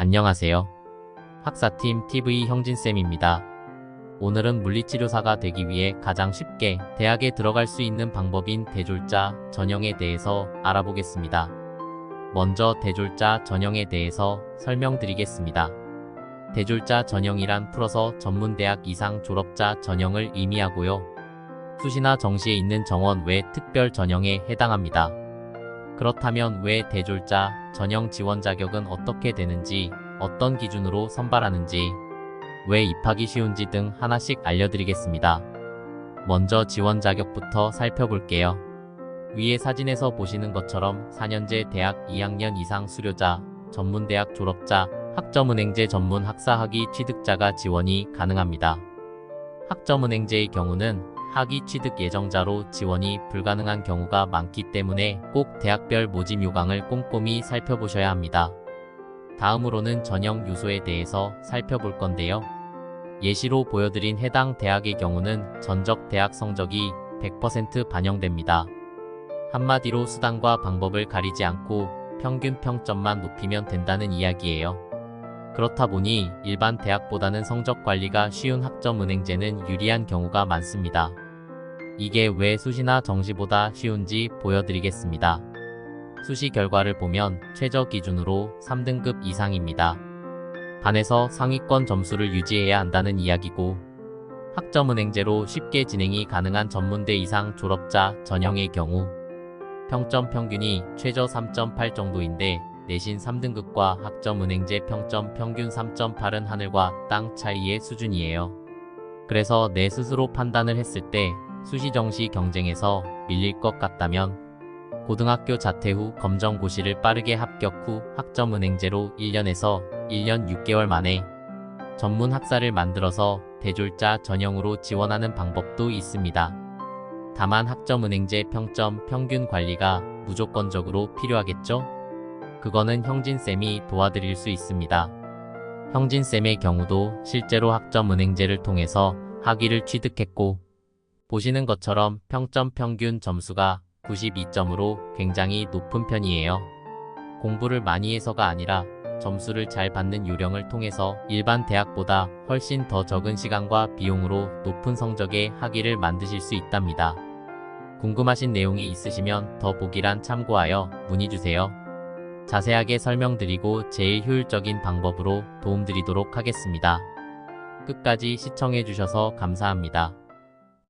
안녕하세요. 학사팀 TV 형진쌤입니다. 오늘은 물리치료사가 되기 위해 가장 쉽게 대학에 들어갈 수 있는 방법인 대졸자 전형에 대해서 알아보겠습니다. 먼저 대졸자 전형에 대해서 설명드리겠습니다. 대졸자 전형이란 풀어서 전문대학 이상 졸업자 전형을 의미하고요. 수시나 정시에 있는 정원 외 특별 전형에 해당합니다. 그렇다면 왜 대졸자 전형 지원 자격은 어떻게 되는지, 어떤 기준으로 선발하는지, 왜 입학이 쉬운지 등 하나씩 알려드리겠습니다. 먼저 지원 자격부터 살펴볼게요. 위의 사진에서 보시는 것처럼 4년제 대학 2학년 이상 수료자, 전문대학 졸업자, 학점은행제 전문 학사학위 취득자가 지원이 가능합니다. 학점은행제의 경우는 학위 취득 예정자로 지원이 불가능한 경우가 많기 때문에 꼭 대학별 모집 요강을 꼼꼼히 살펴보셔야 합니다. 다음으로는 전형 요소에 대해서 살펴볼 건데요. 예시로 보여드린 해당 대학의 경우는 전적 대학 성적이 100% 반영됩니다. 한마디로 수단과 방법을 가리지 않고 평균 평점만 높이면 된다는 이야기예요. 그렇다 보니 일반 대학보다는 성적 관리가 쉬운 학점은행제는 유리한 경우가 많습니다. 이게 왜 수시나 정시보다 쉬운지 보여드리겠습니다. 수시 결과를 보면 최저 기준으로 3등급 이상입니다. 반에서 상위권 점수를 유지해야 한다는 이야기고 학점은행제로 쉽게 진행이 가능한 전문대 이상 졸업자 전형의 경우 평점 평균이 최저 3.8 정도인데 내신 3등급과 학점은행제 평점 평균 3.8은 하늘과 땅 차이의 수준이에요. 그래서 내 스스로 판단을 했을 때 수시 정시 경쟁에서 밀릴 것 같다면 고등학교 자퇴 후 검정고시를 빠르게 합격 후 학점은행제로 1년에서 1년 6개월 만에 전문 학사를 만들어서 대졸자 전형으로 지원하는 방법도 있습니다. 다만 학점은행제 평점 평균 관리가 무조건적으로 필요하겠죠? 그거는 형진쌤이 도와드릴 수 있습니다. 형진쌤의 경우도 실제로 학점은행제를 통해서 학위를 취득했고 보시는 것처럼 평점 평균 점수가 92점으로 굉장히 높은 편이에요. 공부를 많이 해서가 아니라 점수를 잘 받는 요령을 통해서 일반 대학보다 훨씬 더 적은 시간과 비용으로 높은 성적의 학위를 만드실 수 있답니다. 궁금하신 내용이 있으시면 더 보기란 참고하여 문의주세요. 자세하게 설명드리고 제일 효율적인 방법으로 도움드리도록 하겠습니다. 끝까지 시청해주셔서 감사합니다.